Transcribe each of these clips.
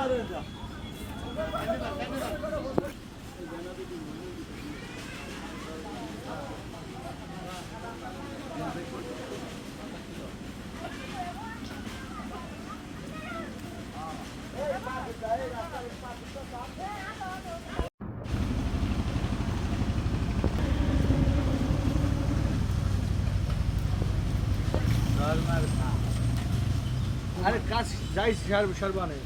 আরে কাজ যাই সার সারবানে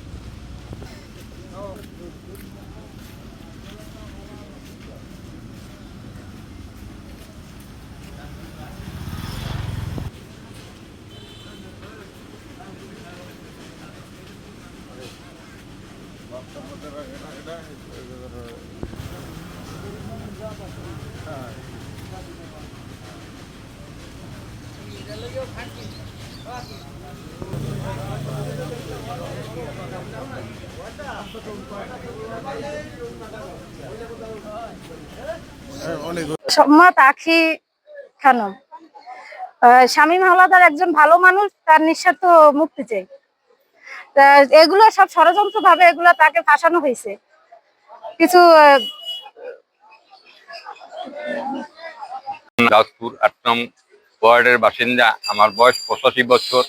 আখি খানম শামীম হাওলাদার একজন ভালো মানুষ, তার নিঃস্বার্থ মুক্তি চাই। এগুলো সব ষড়যন্ত্র ভাবে এগুলো তাকে ফাঁসানো হয়েছে। কিছু দাসপুর আট নং ওয়ার্ডের বাসিন্দা, আমার বয়স পঁচাশি বছর।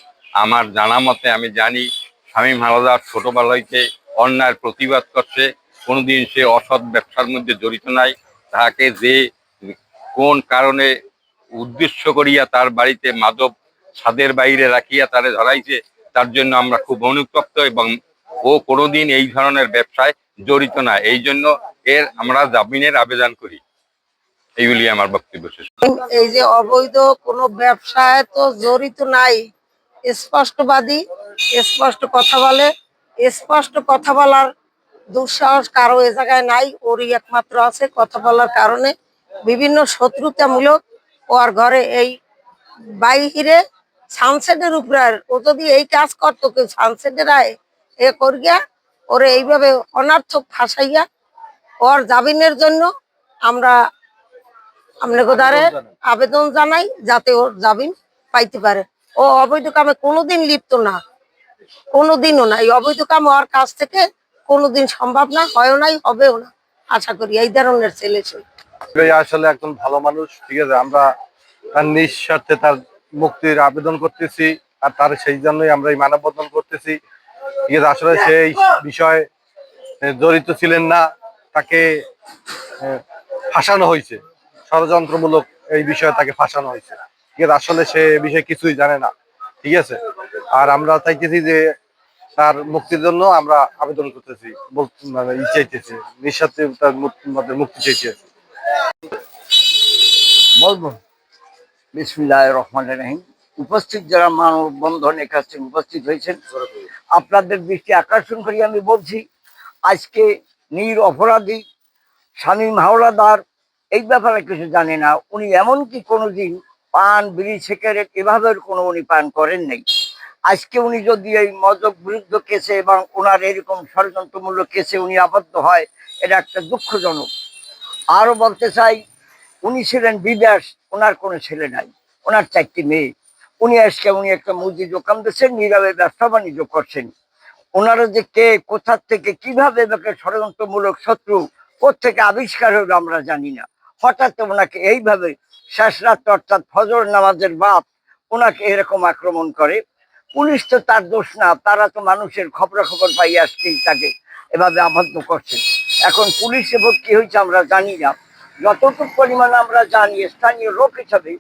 আমার জানা মতে আমি জানি শামীম হালাদার ছোটবেলাইতে অন্যায়ের প্রতিবাদ করছে, কোনোদিন সে অসৎ ব্যবসার মধ্যে জড়িত নাই। তাহাকে যে কোন কারণে উদ্দেশ্য করিয়া তার বাড়িতে মাদক ছাদের বাইরে রাখিয়া তারে ধরাইছে, তার জন্য আমরা খুব অনুতপ্ত এবং ও কোনোদিন এই ধরনের ব্যবসায় জড়িত না। এই জন্য এর আমরা জামিনের আবেদন করি। এইগুলি আমার বক্তব্য শেষ। এই যে অবৈধ কোনো ব্যবসায় তো জড়িত নাই, স্পষ্টবাদী স্পষ্ট কথা বলে। স্পষ্ট কথা বলার দুঃসাহস কারও এ জায়গায় নাই, ওরই একমাত্র আছে কথা বলার কারণে। বিভিন্ন শত্রুতামূলক ওর ঘরে এই বাইরে সানসেটের উপরে ও যদি এই কাজ করতো কেউ সানসেটের আয় এ করিয়া ওরে এইভাবে অনার্থক ফাঁসাইয়া ওর জামিনের জন্য আমরা দ্বারে আবেদন জানাই, যাতে ওর জামিন পাইতে পারে। ও অবৈধ কামে কোনোদিন লিপ্ত না। কোনোদিনও না। এই অবৈধ কাম হওয়ার কাছ থেকে কোনোদিন সম্ভব না, হয়ও নাই, হবেও না। আশা করি এই ধরনের ছেলে আসলে একজন ভালো মানুষ, ঠিক আছে? আমরা তার নিঃস্বার্থে তার মুক্তির আবেদন করতেছি আর তার সেই জন্যই আমরা এই মানববন্ধন করতেছি। ঠিক আছে? আসলে সেই বিষয়ে জড়িত ছিলেন না, তাকে ফাঁসানো হয়েছে। ষড়যন্ত্রমূলক এই বিষয়ে তাকে ফাঁসানো হয়েছে। ঠিক আছে? আসলে সে বিষয়ে কিছুই জানে না। ঠিক আছে? আর আমরা চাইতেছি যে তার মুক্তির জন্য আমরা আবেদন করতেছি মানে ই চাইতেছি, নিঃস্বার্থে তার মুক্তি- চাইতেছি। বলব? বিসমুল্লাহ রহমান রহিম। উপস্থিত যারা মানববন্ধনের কাছে উপস্থিত হয়েছেন, আপনাদের দৃষ্টি আকর্ষণ করি আমি বলছি, আজকে নির অপরাধী শামীম হাওলাদার এই ব্যাপারে কিছু জানে না। উনি এমনকি কোনোদিন পান, বিড়ি সিগারেট এভাবে কোনো উনি পান করেন নাই। আজকে উনি যদি এই মদক বিরুদ্ধ কেসে এবং ওনার এরকম ষড়যন্ত্রমূলক কেসে উনি আবদ্ধ হয়, এটা একটা দুঃখজনক। আরও বলতে চাই, উনি ছিলেন বিদেশ ওনার কোনো ছেলে নাই, ওনার চারটি মেয়ে। উনি আজকে উনি একটা মুদি দোকান দিচ্ছেন, নীরবে ব্যবসা বাণিজ্য করছেন। ওনারা যে কে কোথার থেকে, কীভাবে ষড়যন্ত্রমূলক শত্রু থেকে আবিষ্কার হলো আমরা জানি না। হঠাৎ ওনাকে এইভাবে শেষ রাত অর্থাৎ ফজর নামাজের বাপ ওনাকে এরকম আক্রমণ করে। পুলিশ তো তার দোষ না, তারা তো মানুষের খবরাখবর পাই আসতেই তাকে এভাবে আবদ্ধ করছে। এখন পুলিশ কি হয়েছে আমরা জানি না। যতটুকু পরিমাণে আমরা জানি, স্থানীয় লোক হিসাবে,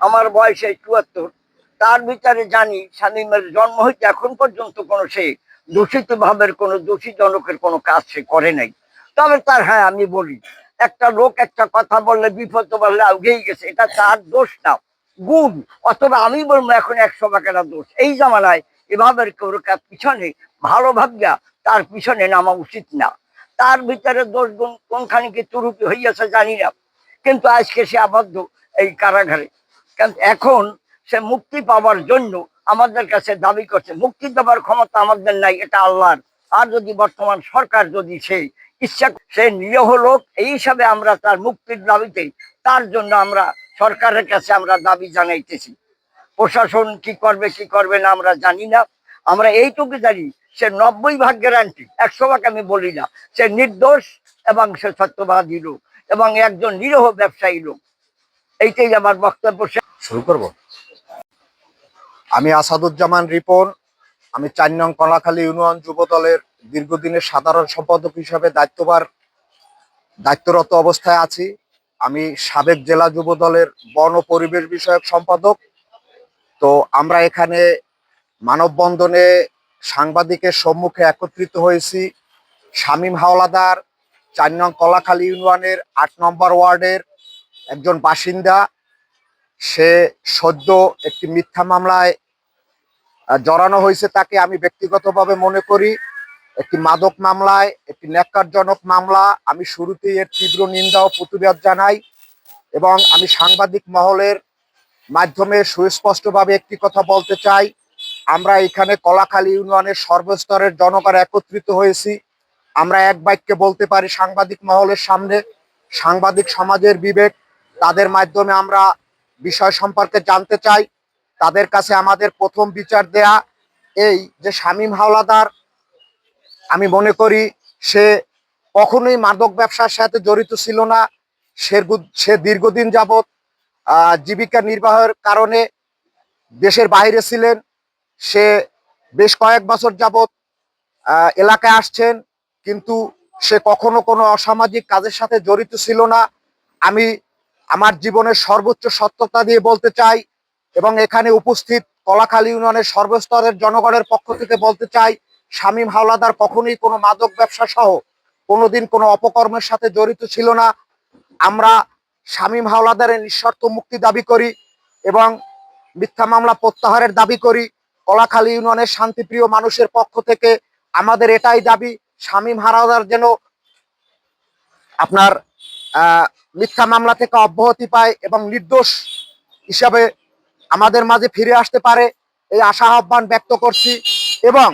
আমার বয়স চুয়াত্তর, তার ভিতরে জানি স্বামীমের জন্ম হইতে এখন পর্যন্ত কোনো সে দূষিত ভাবের, কোনো দোষীজনকের কোনো কাজ সে করে নাই। তবে তার হ্যাঁ আমি বলি, একটা লোক একটা কথা বললে বিপদ বললে আগেই গেছে, এটা তার দোষ না। গুণ। অথবা আমি বলব এখন একশো বাকেরা দোষ। এই জামানায় এভাবে কেউ কার পিছনে ভালো ভাবিয়া তার পিছনে নামা উচিত না। তার ভিতরে দোষ গুণ কোনখানে কি তুরুপি হইয়াছে জানি না। কিন্তু আজকে সে আবদ্ধ এই কারাগারে। এখন সে মুক্তি পাওয়ার জন্য আমাদের কাছে দাবি করছে। মুক্তি দেওয়ার ক্ষমতা আমাদের নাই, এটা আল্লাহর। আর যদি বর্তমান সরকার যদি সেই ইচ্ছা সে নিরীহ লোক, এই হিসাবে আমরা তার মুক্তির দাবিতে তার জন্য আমরা সরকারের কাছে আমরা দাবি জানাইতেছি। প্রশাসন কি করবে কি করবে না, আমরা জানি না। আমরা এইটুকু জানি, সে নব্বই ভাগ গ্যারান্টি একশো ভাগ আমি বলি না। সে নির্দোষ এবং সে সত্যবাদী লোক এবং একজন নিরহ ব্যবসায়ী লোক। এইটাই আমার বক্তব্য। শুরু করব? আমি আসাদুজ্জামান রিপন, আমি চার নং কলাখালী ইউনিয়ন যুব দলের দীর্ঘদিনের সাধারণ সম্পাদক হিসাবে দায়িত্ববার, দায়িত্বরত অবস্থায় আছি। আমি সাবেক জেলা যুব দলের বন পরিবেশ বিষয়ক সম্পাদক। তো আমরা এখানে মানববন্ধনে সাংবাদিকের সম্মুখে একত্রিত হয়েছি। শামীম হাওলাদার, চার নং কলাখালী ইউনিয়নের আট নম্বর ওয়ার্ডের একজন বাসিন্দা। সে সদ্য একটি মিথ্যা মামলায় জড়ানো হয়েছে তাকে আমি ব্যক্তিগতভাবে মনে করি। একটি মাদক মামলায়, একটি ন্যাক্কারজনক মামলা। আমি শুরুতেই এর তীব্র নিন্দা ও প্রতিবাদ জানাই এবং আমি সাংবাদিক মহলের মাধ্যমে সুস্পষ্টভাবে একটি কথা বলতে চাই। আমরা এখানে কলাখালী ইউনিয়নের সর্বস্তরের জনগণ একত্রিত হয়েছি। আমরা এক বাক্যে বলতে পারি, সাংবাদিক মহলের সামনে সাংবাদিক সমাজের বিবেক, তাদের মাধ্যমে আমরা বিষয় সম্পর্কে জানতে চাই। তাদের কাছে আমাদের প্রথম বিচার দেয়া, এই যে শামীম হাওলাদার মনে করি সে কখনোই মাদক ব্যবসার সাথে জড়িত ছিল না। সে সে দীর্ঘদিন যাবৎ জীবিকা নির্বাহের কারণে দেশের বাইরে ছিলেন। সে বেশ কয়েক বছর যাবৎ এলাকায় আসছেন, কিন্তু সে কখনো কোনো অসামাজিক কাজের সাথে জড়িত ছিল না। আমি আমার জীবনের সর্বোচ্চ সত্যতা দিয়ে বলতে চাই এবং এখানে উপস্থিত কলাখালী ইউনিয়নের সর্বস্তরের জনগণের পক্ষ থেকে বলতে চাই শামীম হাওলাদার কখনোই কোনো মাদক ব্যবসা সহ কোনোদিন কোনো অপকর্মের সাথে জড়িত ছিল না। আমরা শামীম হাওলাদারের নিঃশর্ত মুক্তি দাবি করি এবং মিথ্যা মামলা প্রত্যাহারের দাবি করি। কলাখালী ইউনিয়নের শান্তিপ্রিয় মানুষের পক্ষ থেকে আমাদের এটাই দাবি শামীম হাওলাদার যেন আপনার মিথ্যা মামলা থেকে অব্যাহতি পায় এবং নির্দোষ হিসাবে আমাদের মাঝে ফিরে আসতে পারে, এই আশা আহ্বান ব্যক্ত করছি এবং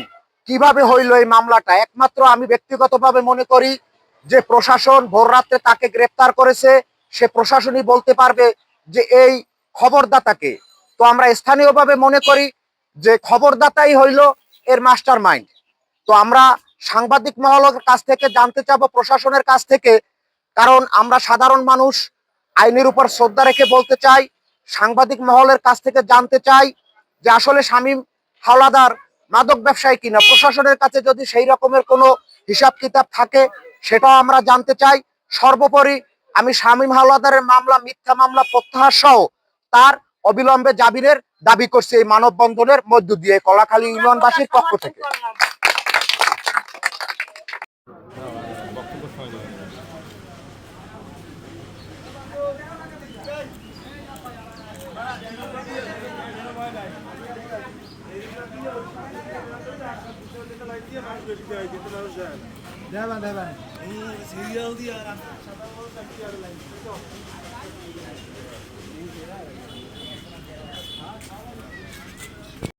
কীভাবে হইল এই মামলাটা? একমাত্র আমি ব্যক্তিগতভাবে মনে করি যে প্রশাসন ভোর রাত্রে তাকে গ্রেপ্তার করেছে, সে প্রশাসনই বলতে পারবে যে এই খবরদাতাকে। তো আমরা স্থানীয়ভাবে মনে করি যে খবরদাতাই হইল এর মাস্টার মাইন্ড তো আমরা সাংবাদিক মহলের কাছ থেকে জানতে চাবো, প্রশাসনের কাছ থেকে, কারণ আমরা সাধারণ মানুষ, আইনের উপর শ্রদ্ধা রেখে বলতে চাই, সাংবাদিক মহলের কাছ থেকে জানতে চাই যে আসলে শামীম হাওলাদার মাদক ব্যবসায়ী কিনা? প্রশাসনের কাছে যদি সেই রকমের কোনো হিসাব কিতাব থাকে, সেটাও আমরা জানতে চাই। সর্বোপরি আমি শামীম হাওলাদারের মামলা, মিথ্যা মামলা প্রত্যাহার সহ তার অবিলম্বে জামিনের দাবি করছে এই মানববন্ধনের মধ্য দিয়ে কলাখালী ইউনিয়নবাসীর পক্ষ থেকে। diye başlıyor bir hareketin önce. Devam devam. Ee, İyi, seri aldı ya. Şadan olursa lan.